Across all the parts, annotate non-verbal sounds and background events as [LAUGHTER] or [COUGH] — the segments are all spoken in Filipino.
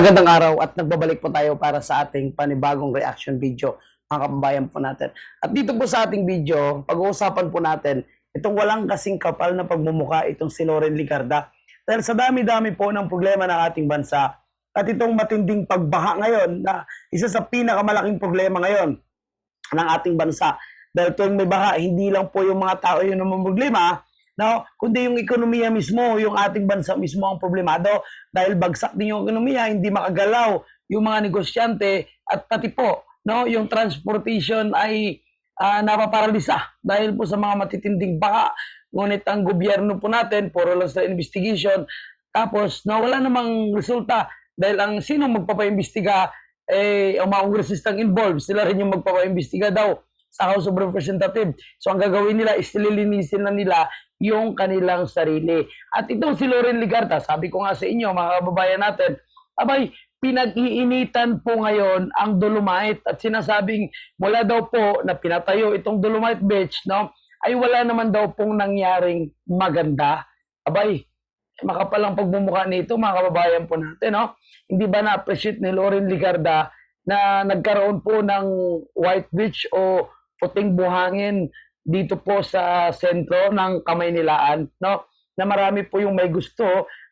Magandang araw at nagbabalik po tayo para sa ating panibagong reaction video mga kababayan po natin. At dito po sa ating video, pag-uusapan po natin itong walang kasing kapal na pagmumuka itong si Loren Ligarda. Dahil sa dami-dami po ng problema ng ating bansa at itong matinding pagbaha ngayon na isa sa pinakamalaking problema ngayon ng ating bansa. Dahil tuwing may baha, hindi lang po yung mga tao yung namumroblema, no? kundi yung ekonomiya mismo, yung ating bansa mismo ang problemado. Dahil bagsak din yung ekonomiya, hindi makagalaw yung mga negosyante at pati po, no, yung transportation ay ah, napaparalisa dahil po sa mga matitinding baha. Ngunit ang gobyerno po natin, puro lang sa investigation, tapos no, wala namang resulta dahil ang sino magpapaimbestiga eh, ang mga kongresistang involved, sila rin yung magpapaimbestiga daw sa House of Representatives. So ang gagawin nila is nililinisin na nila yung kanilang sarili. At itong si Loren Ligarta, sabi ko nga sa inyo mga kababayan natin, abay, pinag-iinitan po ngayon ang Dolomite at sinasabing mula daw po na pinatayo itong Dolomite Beach, no, ay wala naman daw pong nangyaring maganda. Abay, makapalang pagmumukha nito mga kababayan po natin, no? Hindi ba na-appreciate ni Loren Ligarda na nagkaroon po ng White Beach o puting buhangin dito po sa sentro ng Kamaynilaan, no? Na marami po yung may gusto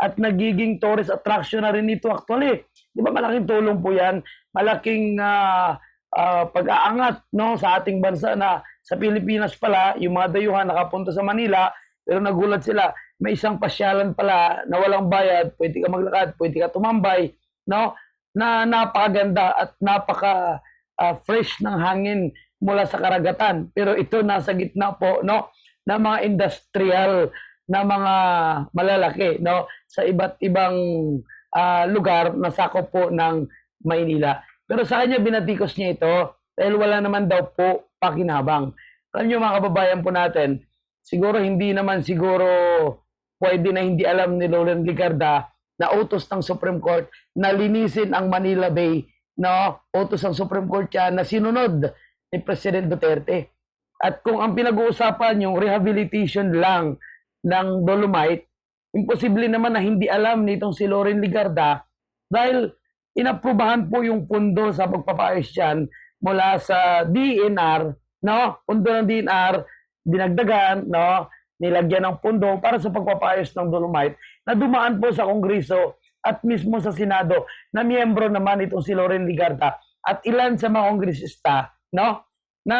at nagiging tourist attraction na rin ito actually. Di ba malaking tulong po yan? Malaking ah, ah, pag-aangat no, sa ating bansa na sa Pilipinas pala, yung mga dayuhan nakapunta sa Manila, pero nagulat sila, may isang pasyalan pala na walang bayad, pwede ka maglakad, pwede ka tumambay, no? Na napakaganda at napaka ah, fresh ng hangin mula sa karagatan. Pero ito nasa gitna po, no, ng mga industrial na mga malalaki, no, sa iba't ibang ah, lugar na sakop po ng Maynila. Pero sa kanya binatikos niya ito dahil wala naman daw po pakinabang. Alam niyo mga kababayan po natin, siguro hindi naman siguro pwede na hindi alam ni Loren Ligarda na utos ng Supreme Court na linisin ang Manila Bay, no? Utos ng Supreme Court yan na sinunod ni President Duterte. At kung ang pinag-uusapan yung rehabilitation lang ng Dolomite, imposible naman na hindi alam nitong si Loren Ligarda dahil inaprubahan po yung pundo sa pagpapaayos dyan mula sa DNR, no? Pundo ng DNR, dinagdagan, no? Nilagyan ng pundo para sa pagpapaayos ng Dolomite na dumaan po sa Kongreso at mismo sa Senado na miyembro naman itong si Loren Ligarda at ilan sa mga kongresista, no? Na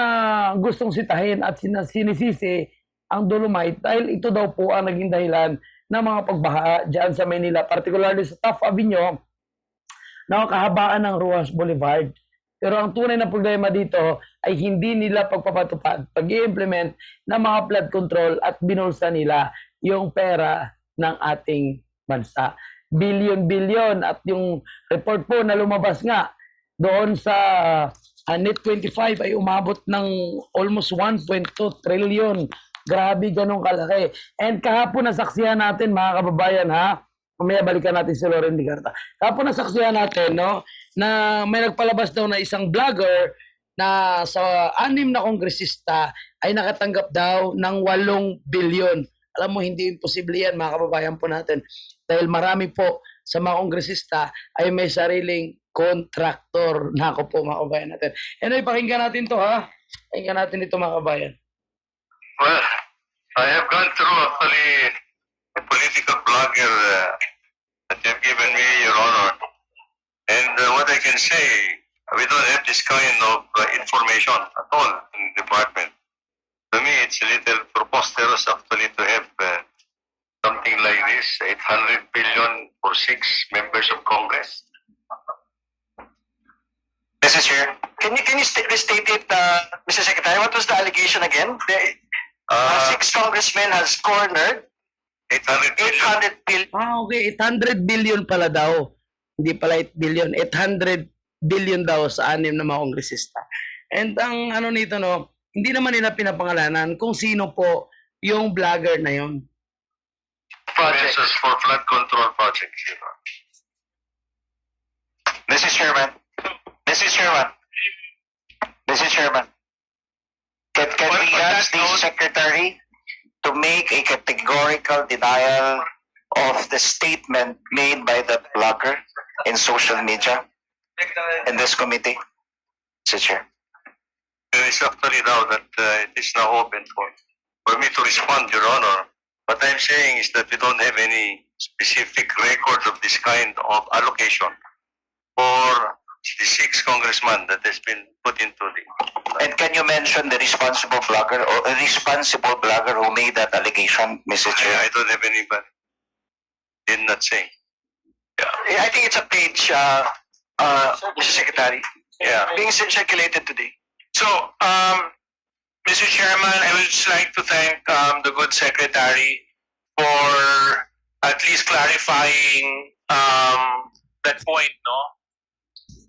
gustong sitahin at sinisisi ang Dolomite dahil ito daw po ang naging dahilan ng mga pagbaha dyan sa Manila, particularly sa Taft Avenue, na kahabaan ng Ruas Boulevard. Pero ang tunay na problema dito ay hindi nila pagpapatupad, pag implement ng mga flood control at binulsa nila yung pera ng ating bansa. Billion-billion at yung report po na lumabas nga doon sa uh, Net 25 ay umabot ng almost 1.2 trillion. Grabe ganun kalaki. And kahapon nasaksihan natin mga kababayan ha, Mamaya balikan natin si Loren Ligarta. Kahapon nasaksihan natin, no, na may nagpalabas daw na isang vlogger na sa anim na kongresista ay nakatanggap daw ng 8 bilyon. Alam mo, hindi imposible yan, mga kababayan po natin. Dahil marami po sa mga kongresista ay may sariling contractor na ako po, mga kababayan natin. Anyway, pakinggan natin to ha. Pakinggan natin ito, mga kababayan. Well, I have gone through actually a political blogger uh, that you have given me, Your Honor. And uh, what I can say, we don't have this kind of uh, information at all in the department. To me, it's a little preposterous actually to have uh, something like this, 800 billion for six members of Congress. Mr. Chair, can you can you sta- restate it, uh, Mr. Secretary? What was the allegation again? The uh, Uh, six congressmen has cornered 800 billion. 800 billion. Ah, okay. 800 billion pala daw. Hindi pala 8 billion. 800 billion daw sa anim na mga kongresista. And ang ano nito, no, hindi naman nila pinapangalanan kung sino po yung vlogger na yon. Project. For flood control projects. Your Honor. Mr. Chairman, Mr. Chairman, Mr. Chairman, can, can On- we ask the note- Secretary to make a categorical denial of the statement made by the blogger in social media in this committee? Mr. Chair. It is actually now that uh, it is now open for, for me to respond, Your Honor. What I'm saying is that we don't have any specific record of this kind of allocation for the six congressman that has been put into the. And can you mention the responsible blogger or a responsible blogger who made that allegation, Mr. I, Chair? I don't have anybody. Did not say. Yeah, I think it's a page, uh, uh, Mr. Secretary, Yeah. being circulated today. So, um, Mr. Chairman, I would just like to thank um, the good secretary for at least clarifying um, that point, no?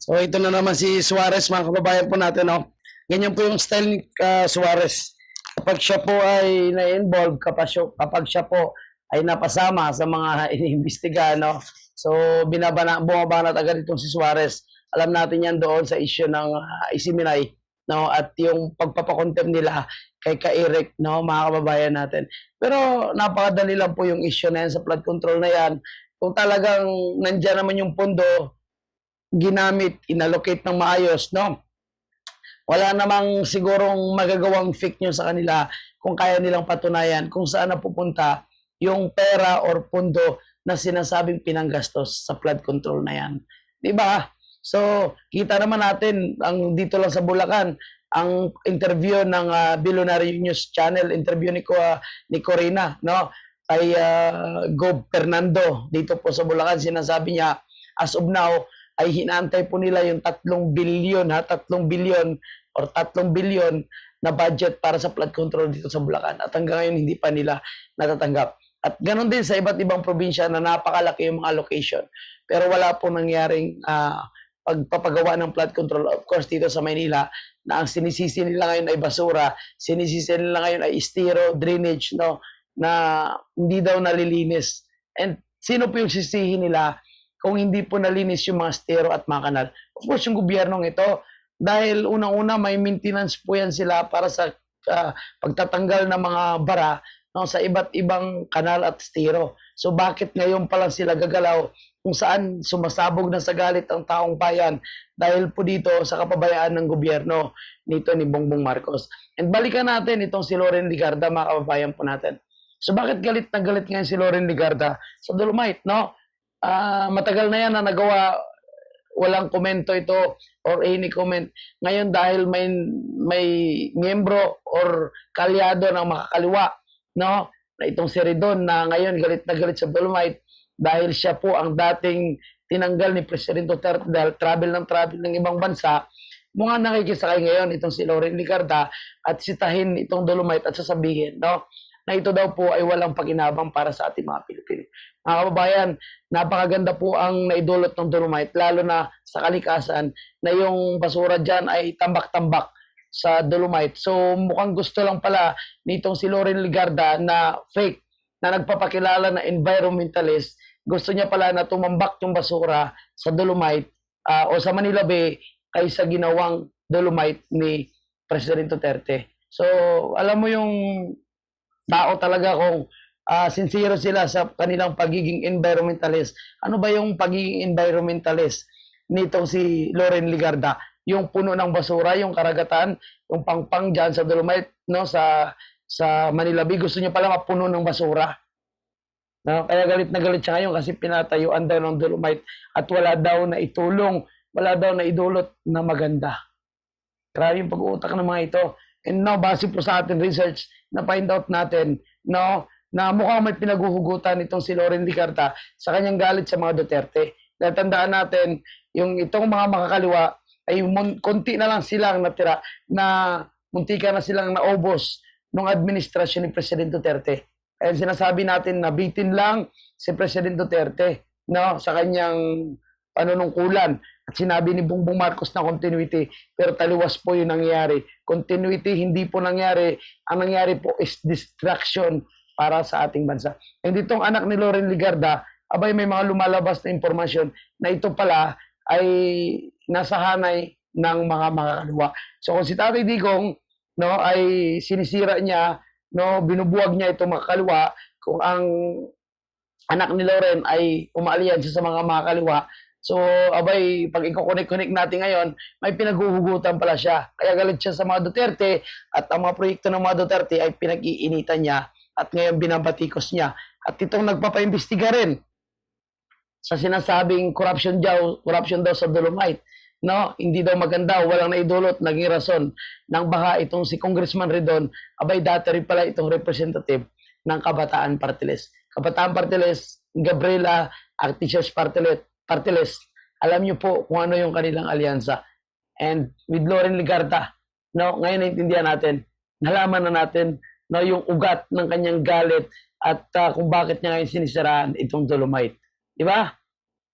So ito na naman si Suarez, mga kababayan po natin, no? Ganyan po yung style ni ah, Suarez. Kapag siya po ay na-involve, kapag siya, kapag siya po ay napasama sa mga [LAUGHS] iniimbestiga, no? So, binabana, bumabanat agad itong si Suarez. Alam natin yan doon sa issue ng uh, Isiminay, no? At yung pagpapakontem nila kay Ka-Eric, no? Mga kababayan natin. Pero napakadali lang po yung issue na yan sa flood control na yan. Kung talagang nandyan naman yung pondo, ginamit, inallocate ng maayos, no? Wala namang sigurong magagawang fake news sa kanila kung kaya nilang patunayan kung saan napupunta yung pera or pundo na sinasabing pinanggastos sa flood control na yan. Di ba? So, kita naman natin ang dito lang sa Bulacan, ang interview ng uh, Billionaire News Channel, interview ni ko ah, ni Corina, no? Kay uh, Gob Fernando dito po sa Bulacan, sinasabi niya as of now ay hinantay po nila yung tatlong bilyon ha, tatlong bilyon or tatlong bilyon na budget para sa flood control dito sa Bulacan. At hanggang ngayon hindi pa nila natatanggap. At ganoon din sa iba't ibang probinsya na napakalaki yung mga location. Pero wala po nangyaring ah, pagpapagawa ng flood control. Of course, dito sa Maynila, na ang sinisisi nila ngayon ay basura, sinisisi nila ngayon ay estero, drainage, no, na hindi daw nalilinis. And sino po yung sisihin nila kung hindi po nalinis yung mga estero at mga kanal? Of course, yung gobyernong ito, dahil unang-una may maintenance po yan sila para sa ah, pagtatanggal ng mga bara no, sa iba't ibang kanal at estero. So bakit ngayon pa lang sila gagalaw kung saan sumasabog na sa galit ang taong bayan dahil po dito sa kapabayaan ng gobyerno nito ni Bongbong Marcos. And balikan natin itong si Loren Ligarda, mga kababayan po natin. So bakit galit na galit ngayon si Loren Ligarda sa Dolomite, no? Ah, matagal na yan na nagawa walang komento ito or any comment. Ngayon dahil may may miyembro or kalyado ng makakaliwa, no? Na itong si Redon na ngayon galit na galit sa Dolomite dahil siya po ang dating tinanggal ni Presidente Duterte dahil travel ng travel ng ibang bansa. Mga nakikisakay ngayon itong si Lauren Ligarda at sitahin itong Dolomite at sasabihin, no? Na ito daw po ay walang pakinabang para sa ating mga Pilipino. Mga kababayan, napakaganda po ang naidulot ng Dolomite, lalo na sa kalikasan, na yung basura dyan ay tambak-tambak sa Dolomite. So mukhang gusto lang pala nitong si Lauren Ligarda na fake, na nagpapakilala na environmentalist, gusto niya pala na tumambak yung basura sa Dolomite ah, o sa Manila Bay kaysa ginawang Dolomite ni President Duterte. So, alam mo yung tao talaga kung ah, sincere sila sa kanilang pagiging environmentalist. Ano ba yung pagiging environmentalist nitong si Loren Ligarda? Yung puno ng basura, yung karagatan, yung pangpang dyan sa Dolomite, no, sa sa Manila Bay, gusto niya pala mapuno ng basura. No? Kaya galit na galit siya ngayon kasi pinatayuan daw ng Dolomite at wala daw na itulong, wala daw na idulot na maganda. Grabe yung pag-uutak ng mga ito. And now, base po sa ating research, na find out natin, no, na mukhang may pinaguhugutan itong si Loren Ligarda sa kanyang galit sa mga Duterte. Dahil tandaan natin, yung itong mga makakaliwa, ay mun- konti na lang silang natira na muntika na silang naubos ng administrasyon ni President Duterte. Kaya sinasabi natin na bitin lang si President Duterte no, sa kanyang panunungkulan. At sinabi ni Bongbong Marcos na continuity, pero taliwas po yung nangyari. Continuity hindi po nangyari. Ang nangyari po is distraction para sa ating bansa. And itong anak ni Loren Ligarda, abay may mga lumalabas na impormasyon na ito pala ay nasa hanay ng mga makakaliwa. So kung si Tatay Digong no ay sinisira niya no binubuwag niya itong makakaliwa kung ang anak ni Loren ay umaalyansa sa mga makakaliwa. So, abay, pag i-connect-connect natin ngayon, may pinaghuhugutan pala siya. Kaya galit siya sa mga Duterte at ang mga proyekto ng mga Duterte ay pinag-iinitan niya at ngayon binabatikos niya. At itong nagpapaimbestiga rin sa sinasabing corruption daw, corruption daw sa Dolomite. No, hindi daw maganda, walang naidulot, naging rason ng baka itong si Congressman Redon, abay dati rin pala itong representative ng Kabataan Party List. Kabataan Party List, Gabriela Artisios Party List, Party alam niyo po kung ano yung kanilang alyansa. And with Loren Ligarda, no, ngayon naintindihan natin, nalaman na natin no, yung ugat ng kanyang galit at ah, kung bakit niya ngayon sinisiraan itong Dolomite. Di ba?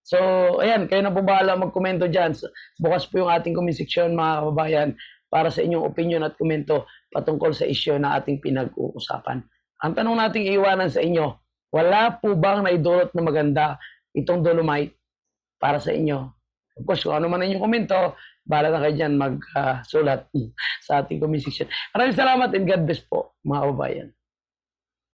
So, ayan, kayo na po bahala magkomento dyan. Bukas po yung ating comment section, mga kababayan, para sa inyong opinion at komento patungkol sa issue na ating pinag-uusapan. Ang tanong nating iiwanan sa inyo, wala po bang naidulot na maganda itong Dolomite para sa inyo? Of course, kung ano man ang inyong komento, bahala na kayo dyan magsulat sa ating comment section. Maraming salamat and God bless po, mga kababayan.